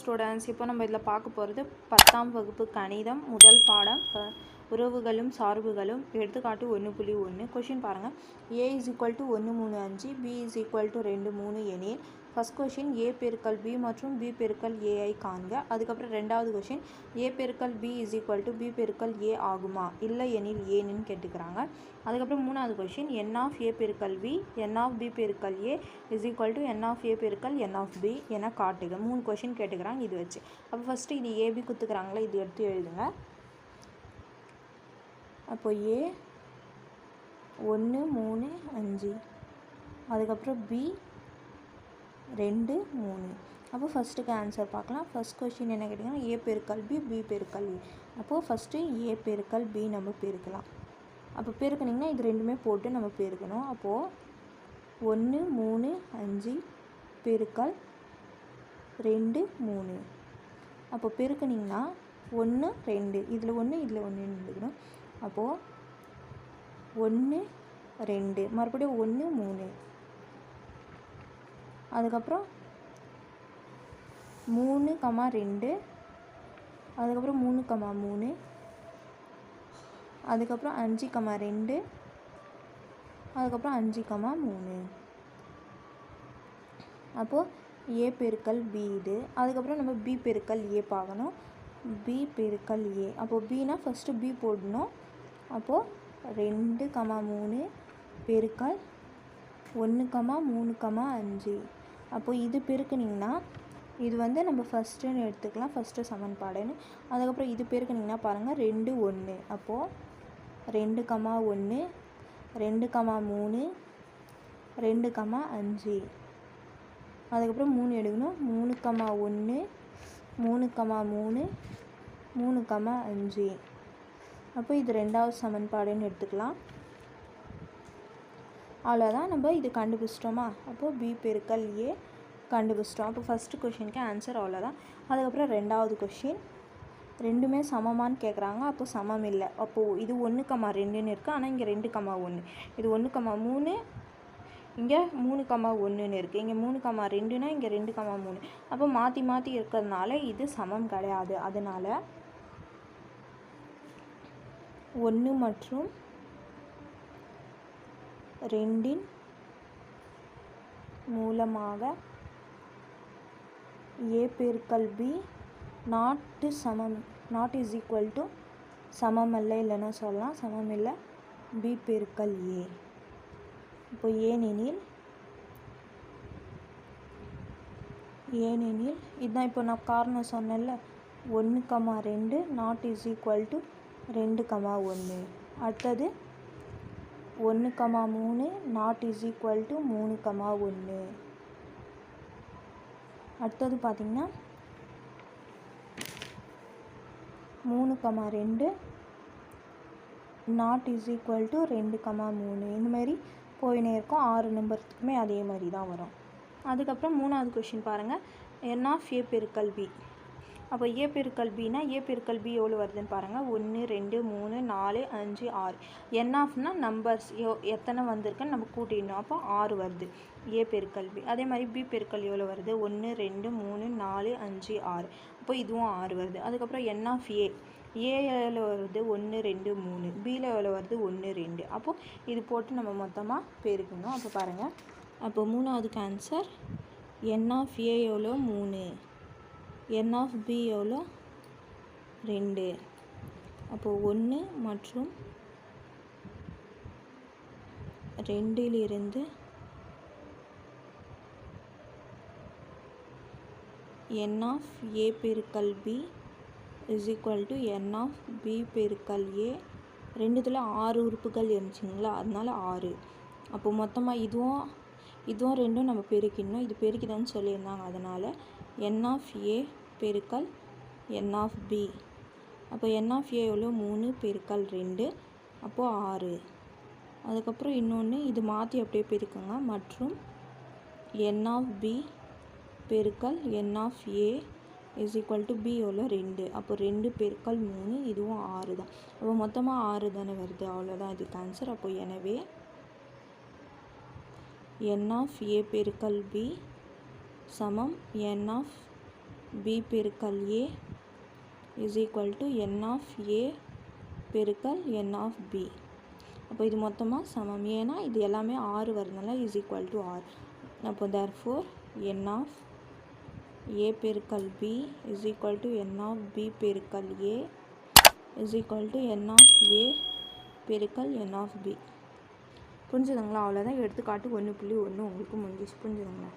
Students இப்போ நம்ம இதில் பார்க்க போகிறது பத்தாம் வகுப்பு கணிதம் முதல் பாடம் உறவுகளும் சார்புகளும் எடுத்துக்காட்டு ஒன்று புள்ளி ஒன்று கொஷின் பாருங்கள் ஏ இஸ் ஈக்குவல் டு ஒன்று மூணு அஞ்சு பி இஸ் ஈக்குவல் டு ரெண்டு மூணு எனில் ஃபஸ்ட் கொஷின் ஏ பெருக்கல் பி மற்றும் பி பெருக்கல் ஏஐ காண்க. அதுக்கப்புறம் ரெண்டாவது கொஷின் ஏ பெருக்கல் B is equal to B பெருக்கல் ஏ ஆகுமா? இல்லை எனில் ஏன்னு கேட்டுக்கிறாங்க. அதுக்கப்புறம் மூணாவது கொஷின் என் ஆஃப் ஏ பெருக்கல் பி என் ஆஃப் பி பெருக்கல் A is equal to n of A பெருக்கல் என் ஆஃப் பி என காட்டுக. மூணு கொஷின் கேட்டுக்கிறாங்க இது வச்சு. அப்போ ஃபஸ்ட்டு இது ஏபி குத்துக்கிறாங்களா? இது எடுத்து எழுதுங்க. அப்போ ஏ ஒன்று மூணு அஞ்சு. அதுக்கப்புறம் பி ரெண்டு மூணு. அப்போ ஃபஸ்ட்டுக்கு ஆன்சர் பார்க்கலாம். ஃபஸ்ட் கொஷின் என்ன கேட்டிங்கன்னா ஏ பெருக்கல் பி பி பெருக்கல் e. ஏ அப்போது ஃபஸ்ட்டு ஏ பெருக்கல் பி நம்ம பெருக்கலாம். அப்போ பெருக்குனிங்கன்னா இது ரெண்டுமே போட்டு நம்ம பெருக்கணும். அப்போது ஒன்று மூணு அஞ்சு பெருக்கல் ரெண்டு மூணு. அப்போ பெருக்குனிங்கன்னா ஒன்று ரெண்டு. இதில் ஒன்று இதில் ஒன்றுன்னு எழுதணும் அப்போது ஒன்று ரெண்டு மறுபடியும் ஒன்று மூணு. அதுக்கப்புறம் மூணு கமா ரெண்டு. அதுக்கப்புறம் மூணு கமா மூணு. அதுக்கப்புறம் அஞ்சு கமா ரெண்டு. அதுக்கப்புறம் அஞ்சு கமா மூணு. அப்போது ஏ பெருக்கல் பி இது அதுக்கப்புறம் நம்ம பி பெருக்கல் ஏ பார்க்கணும். பி பெருக்கல் ஏ. அப்போது பினா ஃபஸ்ட்டு பி போடணும். அப்போது ரெண்டு கமா மூணு பெருக்கல் ஒன்று கமா மூணு கமா அஞ்சு. அப்போது இது பெருக்குனிங்கன்னா இது வந்து நம்ம ஃபஸ்ட்டுன்னு எடுத்துக்கலாம் ஃபஸ்ட்டு சமன்பாடுன்னு. அதுக்கப்புறம் இது பெருக்குனிங்கன்னா பாருங்கள் ரெண்டு ஒன்று அப்போது ரெண்டு கமா ஒன்று ரெண்டு கமா மூணு ரெண்டு கமா அஞ்சு. அதுக்கப்புறம் மூணு எடுக்கணும். மூணு கமா ஒன்று மூணு கமா மூணு மூணு கமா அஞ்சு. அப்போ இது ரெண்டாவது சமன்பாடுன்னு எடுத்துக்கலாம். அவ்வளோதான் நம்ம இது கண்டுபிடிச்சிட்டோமா? அப்போது பி பெருக்கல் ஏ கண்டுபிடிச்சிட்டோம். அப்போ ஃபஸ்ட்டு கொஷினுக்கு ஆன்சர் அவ்வளோதான் அதுக்கப்புறம் ரெண்டாவது கொஷின் ரெண்டுமே சமமான்னு கேட்குறாங்க அப்போ சமம் இல்லை. அப்போது இது ஒன்று கமா ரெண்டுன்னு இருக்குது ஆனால் இங்கே ரெண்டு கம்மா ஒன்று இது ஒன்று கம்மா மூணு. இங்கே மூணு கம்மா ஒன்றுன்னு இருக்குது இங்கே மூணு கமா ரெண்டுனா இங்கே ரெண்டு கமா மூணு. அப்போ மாற்றி மாற்றி இருக்கிறதுனால இது சமம் கிடையாது. அதனால் ஒன்று மற்றும் ரெண்டின் மூலமாக ஏ பெருக்கல் பி நாட்டு சமம். நாட் இஸ் ஈக்குவல் டு சமம் அல்ல இல்லைன்னா சொல்லலாம். சமம் இல்லை பி பெருக்கல் ஏ இப்போ ஏனெனில் ஏனெனில் இதுதான் இப்போ நான் காரணம் சொன்னேன்ல. ஒன்று கமா ரெண்டு நாட் இஸ் ஈக்குவல் டு ரெண்டு கமா ஒன்று அடுத்தது ஒன்று கமா மூணு நாட் இஸ் ஈக்குவல் டு மூணு கமா ஒன்று அடுத்தது பார்த்திங்கன்னா மூணு கமா ரெண்டு நாட் இஸ் ஈக்குவல் டு ரெண்டு கமா மூணு. இந்த மாதிரி போயினே இருக்கும். ஆறு நம்பர்த்துக்குமே அதே மாதிரி தான் வரும். அதுக்கப்புறம் மூணாவது கொஷின் பாருங்கள் என் ஆஃப் ஏ பெருக்கல் பி அப்போ ஏ பெருக்கல் ஏ பெருக்கல் பி எவ்வளோ வருதுன்னு பாருங்கள் ஒன்று ரெண்டு மூணு நாலு அஞ்சு ஆறு. என் ஆஃப்னா நம்பர்ஸ் எவ் எத்தனை வந்திருக்குன்னு நம்ம கூட்டிடணும். அப்போ ஆறு வருது. ஏ பெருக்கல் பி. அதே மாதிரி பி பெருக்கல் எவ்வளோ வருது? ஒன்று ரெண்டு மூணு நாலு அஞ்சு ஆறு. அப்போ இதுவும் ஆறு வருது. அதுக்கப்புறம் என் ஆஃப் ஏ ஏ எவ்வளோ வருது? ஒன்று ரெண்டு மூணு. பியில் எவ்வளோ வருது? ஒன்று ரெண்டு. அப்போது இது போட்டு நம்ம மொத்தமாக பெருக்கணும். அப்போ பாருங்கள் அப்போ மூணாவதுக்கு ஆன்சர் என் ஆஃப் ஏ எவ்வளோ மூணு. என் ஆஃப் பி எவ்வளோ? ரெண்டு. அப்போது ஒன்று மற்றும் ரெண்டிலிருந்து என் ஆஃப் ஏ பெருக்கல் B is equal to n of B பெருக்கல் ஏ ரெண்டுத்தில் ஆறு உறுப்புகள் இருந்துச்சுங்களா? அதனால ஆறு. அப்போ மொத்தமாக இதுவும் இதுவும் ரெண்டும் நம்ம பெருக்கிடணும். இது பெருக்கிதான்னு சொல்லியிருந்தாங்க. அதனால் என் ஆஃப் ஏ பெருக்கல் என் ஆஃப் பி அப்போ என் ஆஃப் ஏ எவ்வளோ? மூணு பெருக்கல் ரெண்டு. அப்போது ஆறு. அதுக்கப்புறம் இன்னொன்று இது மாற்றி அப்படியே பெருக்குங்க. மற்றும் என் ஆஃப் பி பெருக்கல் n of A is equal to B எவ்வளோ? ரெண்டு. அப்போ ரெண்டு பெருக்கல் மூணு இதுவும் ஆறு தான். அப்போ மொத்தமாக ஆறு தானே வருது. அவ்வளோதான் இதுக்கு ஆன்சர் அப்போ எனவே என் ஆஃப் ஏ பெருக்கல் பி சமம் என் ஆஃப் பி பெருக்கல் A is equal to n of A பெருக்கல் என் ஆஃப் பி அப்போ இது மொத்தமாக சமம். ஏன்னா இது எல்லாமே ஆறு வரதுனால இஸ் ஈக்குவல் டு ஆர் அப்போ தேர் ஃபோர் என் ஆஃப் ஏ பெருக்கல் B is equal to n of B பெருக்கல் A is equal to n of A பெருக்கல் என் ஆஃப் பி புரிஞ்சுதுங்களா? அவ்வளோதான் எடுத்துக்காட்டு ஒன்று புள்ளி ஒன்று உங்களுக்கு முடிஞ்சிச்சு. புரிஞ்சுதுங்களா?